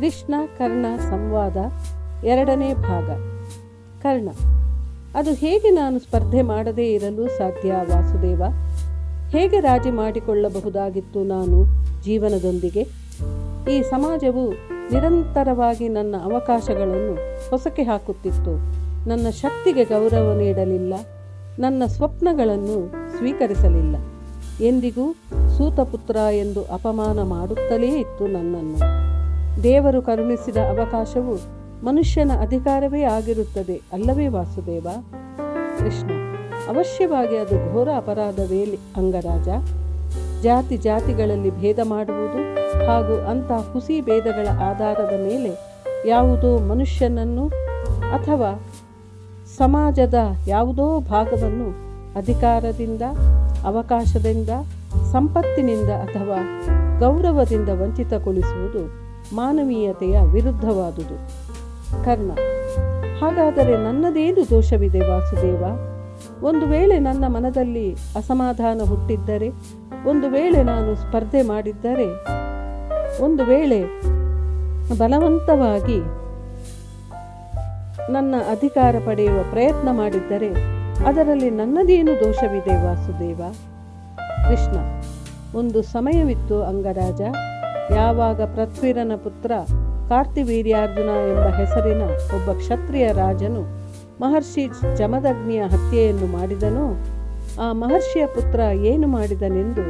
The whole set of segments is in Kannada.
ಕೃಷ್ಣ ಕರ್ಣ ಸಂವಾದ ಎರಡನೇ ಭಾಗ. ಕರ್ಣ. ಅದು ಹೇಗೆ ನಾನು ಸ್ಪರ್ಧೆ ಮಾಡದೇ ಇರಲು ಸಾಧ್ಯ ವಾಸುದೇವ? ಹೇಗೆ ರಾಜಿ ಮಾಡಿಕೊಳ್ಳಬಹುದಾಗಿತ್ತು ನಾನು ಜೀವನದೊಂದಿಗೆ? ಈ ಸಮಾಜವು ನಿರಂತರವಾಗಿ ನನ್ನ ಅವಕಾಶಗಳನ್ನು ಹೊಸಕೆ ಹಾಕುತ್ತಿತ್ತು. ನನ್ನ ಶಕ್ತಿಗೆ ಗೌರವ ನೀಡಲಿಲ್ಲ. ನನ್ನ ಸ್ವಪ್ನಗಳನ್ನು ಸ್ವೀಕರಿಸಲಿಲ್ಲ. ಎಂದಿಗೂ ಸೂತಪುತ್ರ ಎಂದು ಅಪಮಾನ ಮಾಡುತ್ತಲೇ ಇತ್ತು ನನ್ನನ್ನು. ದೇವರು ಕರುಣಿಸಿದ ಅವಕಾಶವು ಮನುಷ್ಯನ ಅಧಿಕಾರವೇ ಆಗಿರುತ್ತದೆ ಅಲ್ಲವೇ ವಾಸುದೇವ? ಕೃಷ್ಣ, ಅವಶ್ಯವಾಗಿ ಅದು ಘೋರ ಅಪರಾಧವೇ ಅಂಗರಾಜ? ಜಾತಿ ಜಾತಿಗಳಲ್ಲಿ ಭೇದ ಮಾಡುವುದು ಹಾಗೂ ಅಂಥ ಹುಸಿ ಭೇದಗಳ ಆಧಾರದ ಮೇಲೆ ಯಾವುದೋ ಮನುಷ್ಯನನ್ನು ಅಥವಾ ಸಮಾಜದ ಯಾವುದೋ ಭಾಗವನ್ನು ಅಧಿಕಾರದಿಂದ, ಅವಕಾಶದಿಂದ, ಸಂಪತ್ತಿನಿಂದ ಅಥವಾ ಗೌರವದಿಂದ ವಂಚಿತಗೊಳಿಸುವುದು ಮಾನವೀಯತೆಯ ವಿರುದ್ಧವಾದುದು. ಕರ್ಣ. ಹಾಗಾದರೆ ನನ್ನದೇನು ದೋಷವಿದೆ ವಾಸುದೇವ? ಒಂದು ವೇಳೆ ನನ್ನ ಮನದಲ್ಲಿ ಅಸಮಾಧಾನ ಹುಟ್ಟಿದ್ದರೆ, ಒಂದು ವೇಳೆ ನಾನು ಸ್ಪರ್ಧೆ ಮಾಡಿದ್ದರೆ, ಒಂದು ವೇಳೆ ಬಲವಂತವಾಗಿ ನನ್ನ ಅಧಿಕಾರ ಪಡೆಯುವ ಪ್ರಯತ್ನ ಮಾಡಿದ್ದರೆ, ಅದರಲ್ಲಿ ನನ್ನದೇನು ದೋಷವಿದೆ ವಾಸುದೇವ? ಕೃಷ್ಣ. ಒಂದು ಸಮಯವಿತ್ತು ಅಂಗರಾಜ. ಯಾವಾಗ ಪೃಥ್ವಿರನ ಪುತ್ರ ಕಾರ್ತಿವೀರ್ಯಾರ್ಜುನ ಎಂಬ ಹೆಸರಿನ ಒಬ್ಬ ಕ್ಷತ್ರಿಯ ರಾಜನು ಮಹರ್ಷಿ ಜಮದಗ್ನಿಯ ಹತ್ಯೆಯನ್ನು ಮಾಡಿದನೋ, ಆ ಮಹರ್ಷಿಯ ಪುತ್ರ ಏನು ಮಾಡಿದನೆಂದು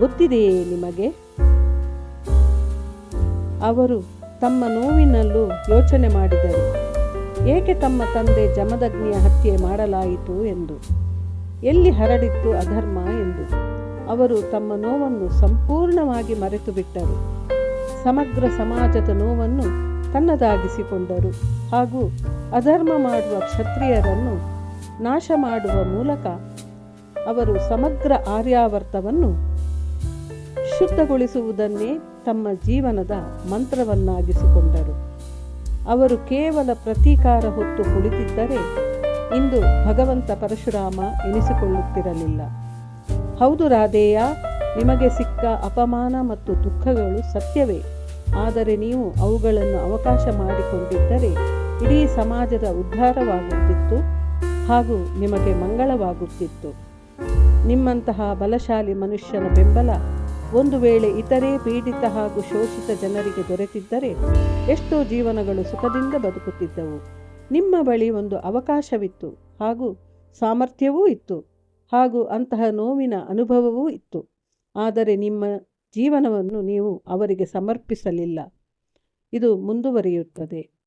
ಗೊತ್ತಿದೆಯೇ ನಿಮಗೆ? ಅವರು ತಮ್ಮ ನೋವಿನಲ್ಲೂ ಯೋಚನೆ ಮಾಡಿದರು. ಏಕೆ ತಮ್ಮ ತಂದೆ ಜಮದಗ್ನಿಯ ಹತ್ಯೆ ಮಾಡಲಾಯಿತು ಎಂದು? ಎಲ್ಲಿ ಹರಡಿತ್ತು ಅಧರ್ಮ ಎಂದು? ಅವರು ತಮ್ಮ ನೋವನ್ನು ಸಂಪೂರ್ಣವಾಗಿ ಮರೆತು ಬಿಟ್ಟರು ಸಮಗ್ರ ಸಮಾಜದ ನೋವನ್ನು ತನ್ನದಾಗಿಸಿಕೊಂಡರು ಹಾಗೂ ಅಧರ್ಮ ಮಾಡುವ ಕ್ಷತ್ರಿಯರನ್ನು ನಾಶ ಮಾಡುವ ಮೂಲಕ ಅವರು ಸಮಗ್ರ ಆರ್ಯಾವರ್ತವನ್ನು ಶುದ್ಧಗೊಳಿಸುವುದನ್ನೇ ತಮ್ಮ ಜೀವನದ ಮಂತ್ರವನ್ನಾಗಿಸಿಕೊಂಡರು. ಅವರು ಕೇವಲ ಪ್ರತೀಕಾರ ಹೊತ್ತು ಕುಳಿತಿದ್ದರೆ ಇಂದು ಭಗವಂತ ಪರಶುರಾಮ ಎನಿಸಿಕೊಳ್ಳುತ್ತಿರಲಿಲ್ಲ. ಹೌದು ರಾಧೇಯ, ನಿಮಗೆ ಸಿಕ್ಕ ಅಪಮಾನ ಮತ್ತು ದುಃಖಗಳು ಸತ್ಯವೇ. ಆದರೆ ನೀವು ಅವುಗಳನ್ನು ಅವಕಾಶ ಮಾಡಿಕೊಂಡಿದ್ದರೆ ಇಡೀ ಸಮಾಜದ ಉದ್ಧಾರವಾಗುತ್ತಿತ್ತು ಹಾಗೂ ನಿಮಗೆ ಮಂಗಳವಾಗುತ್ತಿತ್ತು. ನಿಮ್ಮಂತಹ ಬಲಶಾಲಿ ಮನುಷ್ಯನ ಬೆಂಬಲ ಒಂದು ವೇಳೆ ಇತರೆ ಪೀಡಿತ ಹಾಗೂ ಶೋಷಿತ ಜನರಿಗೆ ದೊರೆತಿದ್ದರೆ ಎಷ್ಟೋ ಜೀವನಗಳು ಸುಖದಿಂದ ಬದುಕುತ್ತಿದ್ದವು. ನಿಮ್ಮ ಬಳಿ ಒಂದು ಅವಕಾಶವಿತ್ತು ಹಾಗೂ ಸಾಮರ್ಥ್ಯವೂ ಇತ್ತು. ಹಾಗೂ ಅಂತಹ ನೋವಿನ ಅನುಭವವೂ ಇತ್ತು. ಆದರೆ ನಿಮ್ಮ ಜೀವನವನ್ನು ನೀವು ಅವರಿಗೆ ಸಮರ್ಪಿಸಲಿಲ್ಲ. ಇದು ಮುಂದುವರಿಯುತ್ತದೆ.